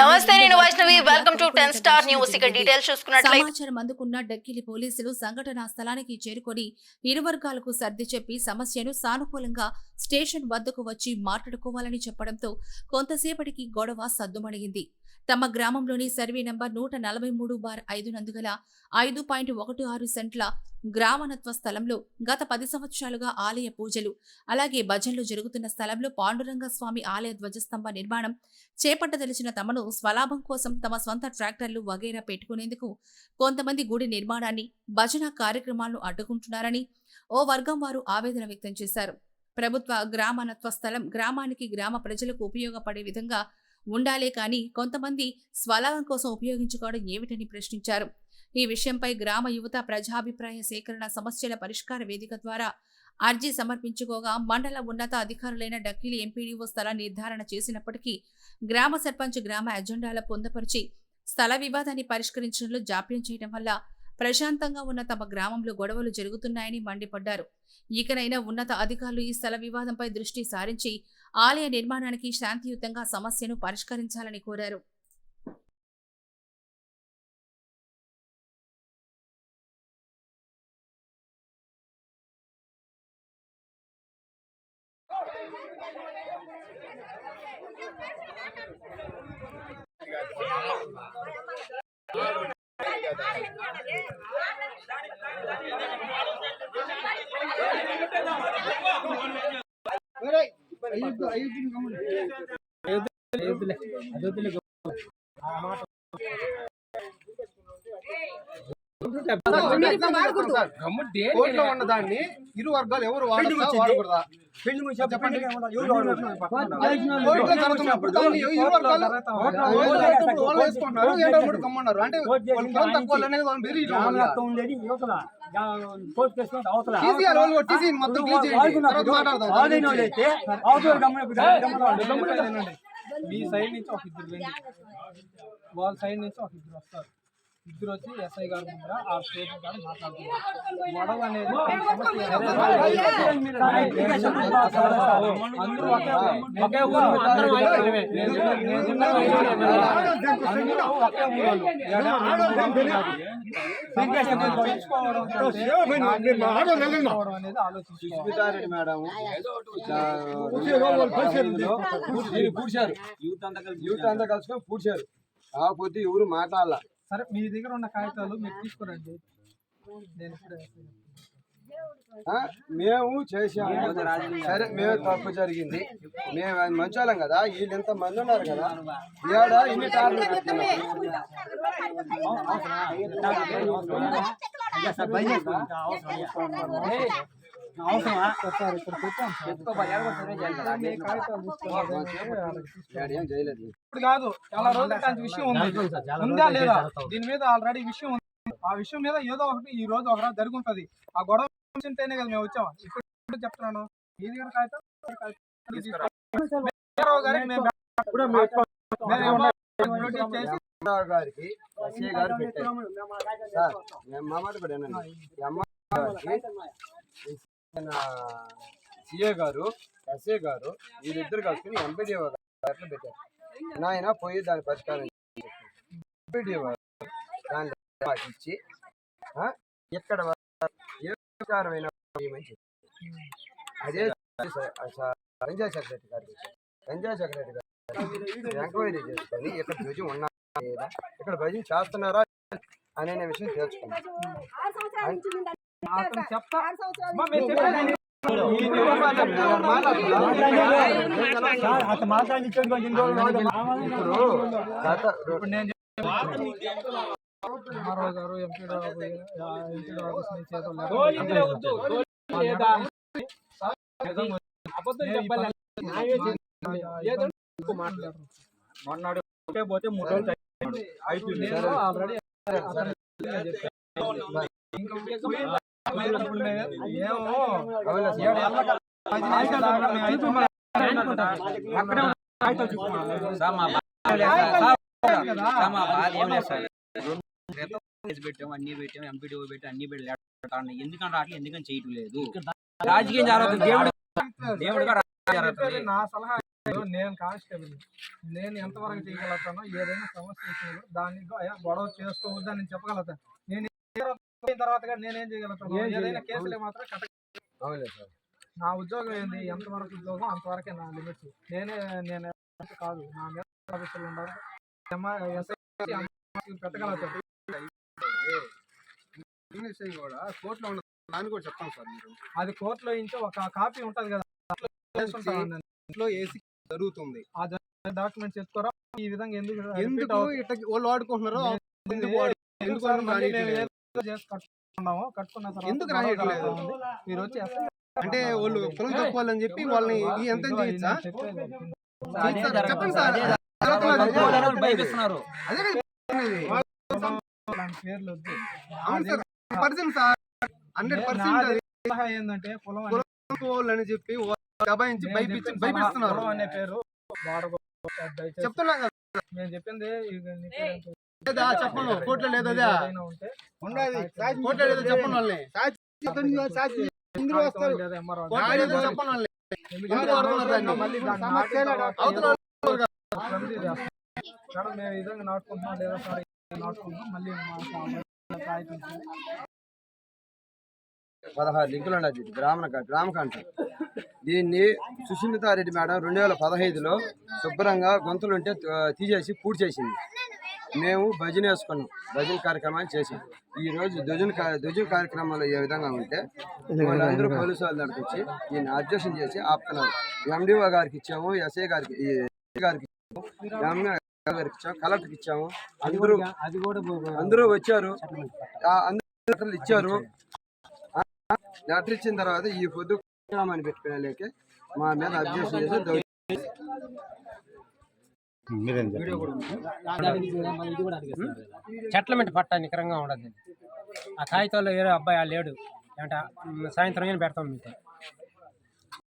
నమస్తే నేను Vaishnavi. Welcome to ten star news ఇక డీటెయిల్స్ చూసుకున్నట్లయితే సమాచారం అందుకున్న డక్కిలి పోలీసులు సంఘటనా స్థలానికి చేరుకొని ఇరు వర్గాలకు సర్ది చెప్పి సమస్యను సానుకూలంగా స్టేషన్ వద్దకు వచ్చి మాట్లాడుకోవాలని చెప్పడంతో కొంతసేపటికి గొడవ సద్దుమణిగింది. తమ గ్రామంలోని సర్వే నంబర్ నూట నలభై మూడు బార్ ఐదు నందుగల ఐదు పాయింట్ ఒకటి ఆరు సెంట్ల గ్రామనత్వ స్థలంలో గత పది సంవత్సరాలుగా ఆలయ పూజలు అలాగే భజనలు జరుగుతున్న స్థలంలో పాండురంగ స్వామి ఆలయ ధ్వజస్తంభ నిర్మాణం చేపట్టదలిచిన తమను స్వలాభం కోసం తమ సొంత ట్రాక్టర్లు వగైరా పెట్టుకునేందుకు కొంతమంది గుడి నిర్మాణాన్ని భజన కార్యక్రమాలను అడ్డుకుంటున్నారని ఓ వర్గం వారు ఆవేదన వ్యక్తం చేశారు. ప్రభుత్వ గ్రామనత్వ స్థలం గ్రామానికి గ్రామ ప్రజలకు ఉపయోగపడే విధంగా ఉండాలే కానీ కొంతమంది స్వలాభం కోసం ఉపయోగించుకోవడం ఏమిటని ప్రశ్నించారు. ఈ విషయంపై గ్రామ యువత ప్రజాభిప్రాయ సేకరణ సమస్యల పరిష్కార వేదిక ద్వారా అర్జీ సమర్పించుకోగా మండల ఉన్నత అధికారులైన డక్కిలి ఎంపీడీఓ స్థల నిర్ధారణ చేసినప్పటికీ గ్రామ సర్పంచ్ గ్రామ ఎజెండాల పొందపరిచి స్థల వివాదాన్ని పరిష్కరించడంలో జాప్యం చేయడం వల్ల ప్రశాంతంగా ఉన్న తమ గ్రామంలో గొడవలు జరుగుతున్నాయని మండిపడ్డారు. ఇకనైనా ఉన్నత అధికారులు ఈ స్థల వివాదంపై దృష్టి సారించి ఆలయ నిర్మాణానికి శాంతియుతంగా సమస్యను పరిష్కరించాలని కోరారు. అయోధ్యలో అయోధ్యలో కోర్టులో ఉన్న దాన్ని ఇరు వర్గాలు ఎవరు వాడకూడదా? కమ్మన్నారు. అంటే మీ సైడ్ నుంచి ఒక ఇద్దరు వాళ్ళ సైడ్ నుంచి ఒక ఇద్దరు వస్తారు. ఇద్దరు వచ్చి ఎస్ఐ గారి ముందర ఆ స్టేషన్ కాడ మాట్లాడుతున్నారు గొడవ అనేది అందరూ ఒకే ఒకే ఊరు అందరూ ఐదుగురమే. నేను నేను చిన్నగా ఐదుగురమే. అందరూ ఒకే ఊరోళ్ళు. ఏడా సమస్యను పరిష్కరించుకోవడం కంటే పరిష్కరించుకోవడం అనేది ఆలోచించుకోవాలి సుస్మితారెడ్డి మేడం పూడ్చారు యూత్ అంతా కలుసుకొని పూడ్చారు కాకపోతే ఎవరు మాట్లాడాల సరే మీ దగ్గర ఉన్న కాగితాలు మీరు తీసుకురండి. నేను ఇప్పుడే ఆ, మేము చేసాము సరే మేము తప్పు జరిగింది. మేము అది మంచోళ్ళం కదా వీళ్ళు ఎంత మంది ఉన్నారు కదా. ఏడ ఇన్ని కార్లు పెట్టుకున్నాం. సార్ ఇక్కడ పెట్టాం సార్. మీ కాగితాలు తీసుకోవాలి. ఏడ ఏం చేయలేదు ఇప్పుడు కాదు చాలా రోజుల విషయం ఉంది. ఉందా లేదా? దీని మీద ఆల్రెడీ విషయం ఉంది. ఆ విషయం మీద ఏదో ఒకటి ఈ రోజు ఒక రోజు జరిగి ఉంటది ఆ గొడవ ఉంటేనే కదా మేము వచ్చాము ఇప్పుడు చెప్తున్నాను? మీ దగ్గర కాగితం గారికి గారు పెట్టారు. సిఏ గారు ఎస్ఏ గారు వీరిద్దరు కలిసి ఎంపీడీఓ గారు పెట్టారు నాయన పోయి దాని పరిష్కారం ఎంపీడీఓ దాని మాకు ఇచ్చి ఇక్కడ ఏ ప్రకారమైన. అదే పంచాయత్ సెక్రటరీ గారికి ఇచ్చారు. పంచాయత్ సెక్రటరీ గారు ఎంక్వైరీ చేసుకొని ఇక్కడ ధ్వజం ఉన్నా లేదా ఇక్కడ భజన చేస్తున్నారా అనే విషయం తెలుసుకున్నాం ఆర్ఓ గారు ఆఫీస్ నుంచి ఏదో మొన్నడు పోతే మూడు రోజులు అయిపోయింది నేను ఆల్రెడీ పెట్టాం అన్ని పెట్టాం ఎంపీడీఓ పెట్టి అన్ని పెట్టి ఎందుకని రావట్లేదు ఎందుకని చేయటం లేదు రాజకీయం జరుగుతుంది దేవుడు దేవుడుగా నా సలహా నేను కానిస్టేబుల్ నేను ఎంతవరకు చేయగలుగుతానో ఏదైనా సమస్య వచ్చినప్పుడు దాన్ని గొడవ చేసుకోవద్దని నేను చెప్పగలుగుతాను నేను తర్వాత కూడా నేనేం చేయగలుగుతాను? ఏం ఏదైనా చేయలేం. కేసులే మాత్రం కట్ట నా ఉద్యోగం ఏంది? ఎంతవరకు ఉద్యోగం? అంతవరకే నా లిమిట్స్. నేనే నేను కాదు. నా మీద ఆఫీసులు ఉండరు. కూడా కోర్టులో ఉన్న దాన్ని కూడా చెప్తాను సార్ మీరు. అది కోర్టులో ఇంచో ఒక కాపీ ఉంటది కదా. ఇంట్లో ఏసీ జరుగుతుంది. డాక్యుమెంట్స్ ఎత్తుకోరా? ఈ విధంగా ఎందుకు ఎందుకు? ఇట్లా వాళ్ళు వాడుకుంటున్నారో ఎందుకు కట్టుకున్నాము కట్టుకున్న తర్వాత ఎందుకు. మీరు వచ్చి అంటే వాళ్ళు పొలం తక్కువాలని చెప్పి వాళ్ళని ఎంత చేయొచ్చా చెప్పండి సార్, పర్సెంట్ హండ్రెడ్ పర్సెంట్ ఏంటంటే పొలం అనే- అని చెప్పి దబాయించి భయపించి పొలం అనే పేరు చెప్తున్నా కదా నేను చెప్పింది? లేదా కోర్టులో లేదా కోర్టులో లేదా వాళ్ళని. మేము ఈ విధంగా నాటుకుంటున్నాం లేదా సార్ నాటుకుంటున్నాం మళ్ళీ పదహారు లింకులు ఉన్నది గ్రామ గ్రామకంఠ దీన్ని సుష్మితారెడ్డి మేడం రెండు వేల పదహైదులో శుభ్రంగా గొంతులుంటే తీసేసి పూర్తి చేసింది మేము భజన వేసుకున్నాం. భజన కార్యక్రమాన్ని చేసాం. ఈ రోజు ధ్వజన కా- ధ్వజ కార్యక్రమాలు ఏ విధంగా ఉంటే వాళ్ళందరూ పోలీసు వాళ్ళ దగ్గరికి వచ్చి ఈయన అబ్జెక్షన్ చేసి ఆపుతున్నారు. ఎండిఓ గారికి ఇచ్చాము ఎస్ఐ గారికి గారికి గారికి ఇచ్చాము కలెక్టర్కి ఇచ్చాము. అందరూ అందరూ వచ్చారు. అందరూ ఇచ్చారు. లెటర్ ఇచ్చిన తర్వాత ఈ పొద్దు పెట్టుకునే లేక మా మీద అబ్జెక్షన్ చేసి దౌర్జన్యం చెట్ల మీద పట్ట నికరంగా ఉండదు ఆ కాగితాల్లో వేరే అబ్బాయి ఆ లేడు. అంటే సాయంత్రం ఏం పెడతాం మీతో